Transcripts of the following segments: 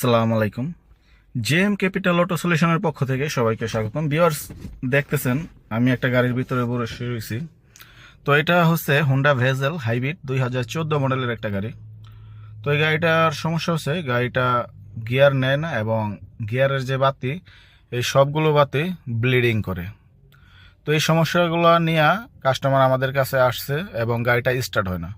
সালাম আলাইকুম JM capital auto সলিউশনের পক্ষ থেকে সবাইকে স্বাগতম। ভিউয়ার্স, দেখতেছেন, আমি একটা গাড়ির ভিতরে বসে রয়েছি। তো এটা হচ্ছে হোন্ডা ভেজেল হাইব্রিড দুই হাজার চোদ্দ মডেলের একটা গাড়ি। তো এই গাড়িটার সমস্যা হচ্ছে, গাড়িটা গিয়ার নেয় না এবং গিয়ারের যে বাতি, এই সবগুলো বাতি ব্লিডিং করে। তো এই সমস্যাগুলো নিয়ে কাস্টমার আমাদের কাছে আসছে এবং গাড়িটা স্টার্ট হয় না।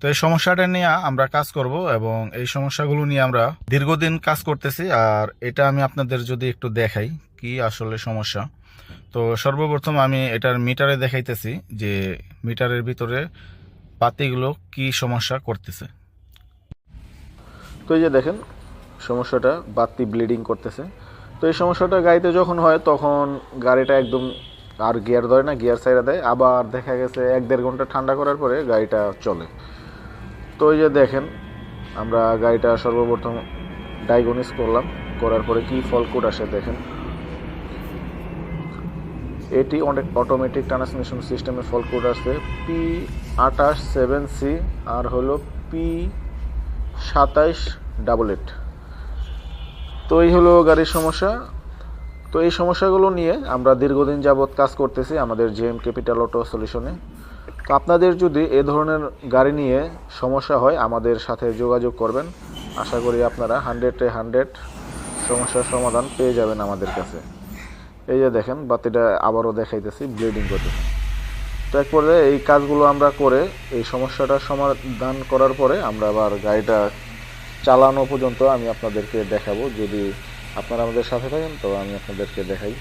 তো এই সমস্যাটা নিয়ে আমরা কাজ করব এবং এই সমস্যাগুলো নিয়ে আমরা দীর্ঘদিন কাজ করতেছি। আর এটা আমি আপনাদের যদি একটু দেখাই কি আসলে সমস্যা। তো সর্বপ্রথম আমি এটার মিটারে দেখাইতেছি যে মিটারের ভিতরে বাতিগুলো কি সমস্যা করতেছে। তো এই যে দেখেন, সমস্যাটা বাতি ব্লিডিং করতেছে। তো এই সমস্যাটা গাড়িতে যখন হয়, তখন গাড়িটা একদম আর গিয়ার ধরে না গিয়ার সাইডে দেয়। আবার দেখা গেছে এক দেড় ঘণ্টা ঠান্ডা করার পরে গাড়িটা চলে। তো এই যে দেখেন, আমরা গাড়িটা সর্বপ্রথম ডায়াগনিস করলাম, করার পরে কি ফল কোড আসে দেখেন। এটি অনেক অটোমেটিক ট্রান্সমিশন সিস্টেমের ফল কোড আছে পি আঠাশ সেভেন সি আর হলো পি সাতাইশ ডাবল এইট তো এই হলো গাড়ির সমস্যা। তো এই সমস্যাগুলো নিয়ে আমরা দীর্ঘদিন যাবৎ কাজ করতেছি আমাদের জেএম ক্যাপিটাল অটো সলিউশনে তো আপনাদের যদি এ ধরনের গাড়ি নিয়ে সমস্যা হয়, আমাদের সাথে যোগাযোগ করবেন। আশা করি আপনারা হান্ড্রেডে হান্ড্রেড সমস্যার সমাধান পেয়ে যাবেন আমাদের কাছে। এই যে দেখেন, বাতিটা আবারও দেখাইতেছি ব্লিডিং করতেছে। তো এক পর্যায়ে এই কাজগুলো আমরা করে, এই সমস্যাটার সমাধান করার পরে আমরা আবার গাড়িটা চালানো পর্যন্ত আমি আপনাদেরকে দেখাবো। যদি আপনারা আমাদের সাথে থাকেন, তো আমি আপনাদেরকে দেখাই।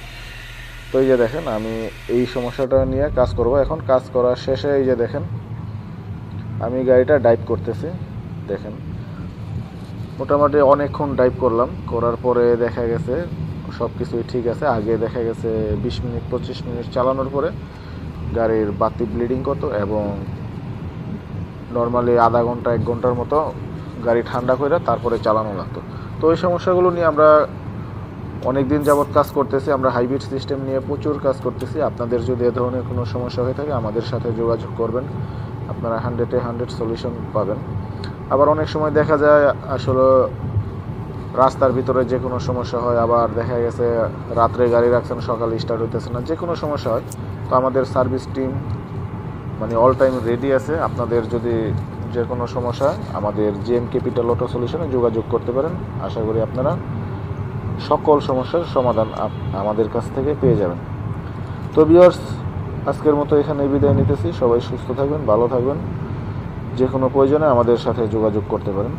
তো এই যে দেখেন, আমি এই সমস্যাটা নিয়ে কাজ করব। এখন কাজ করার শেষে এই যে দেখেন, আমি গাড়িটা ডাইভ করতেছি। দেখেন, মোটামুটি অনেকক্ষণ ডাইভ করলাম। করার পরে দেখা গেছে সব কিছুই ঠিক আছে। আগে দেখা গেছে বিশ মিনিট, পঁচিশ মিনিট চালানোর পরে গাড়ির বাতি ব্লিডিং করতো এবং নর্মালি আধা ঘণ্টা, এক ঘণ্টার মতো গাড়ি ঠান্ডা করে তারপরে চালানো লাগতো। তো ওই সমস্যাগুলো নিয়ে আমরা অনেক দিন যাবৎ কাজ করতেছি, আমরা হাইব্রিড সিস্টেম নিয়ে প্রচুর কাজ করতেছি। আপনাদের যদি এ ধরনের কোনো সমস্যা হয়ে থাকে, আমাদের সাথে যোগাযোগ করবেন। আপনারা হান্ড্রেডে হান্ড্রেড সলিউশন পাবেন। আবার অনেক সময় দেখা যায়, আসলে রাস্তার ভিতরে যে কোনো সমস্যা হয়, আবার দেখা গেছে রাত্রে গাড়ি রাখছেন, সকালে স্টার্ট হইতেছে না, যে কোনো সমস্যা হয়, তো আমাদের সার্ভিস টিম মানে অল টাইম রেডি আছে। আপনাদের যদি যে কোনো সমস্যা আমাদের জিএম ক্যাপিটাল অটো সলিউশনে যোগাযোগ করতে পারেন। আশা করি আপনারা সকল সমস্যার সমাধান আমাদের কাছ থেকে পেয়ে যাবেন। তো বিয়ার্স আজকের মতো এখানে বিদায় নিতেছি। সবাই সুস্থ থাকবেন, ভালো থাকবেন। যে কোনো প্রয়োজনে আমাদের সাথে যোগাযোগ করতে পারেন।